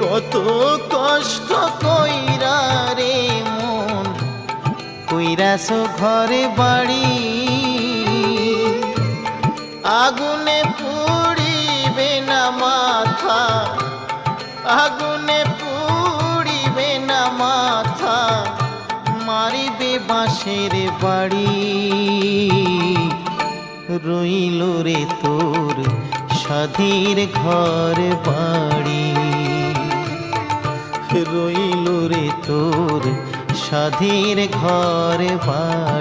কত কষ্ট কইরা রে মন কইরাস ঘরে বাড়ি। আগুনে পুড়িবে না মাথা, আগুনে পুড়িবে না মাথা, মারিবে বাঁশের বাড়ি। রইল রে তোর স্বাধীর ঘর বাড়ি। রইল রে তোর স্বাধীর ঘর বাড়ি।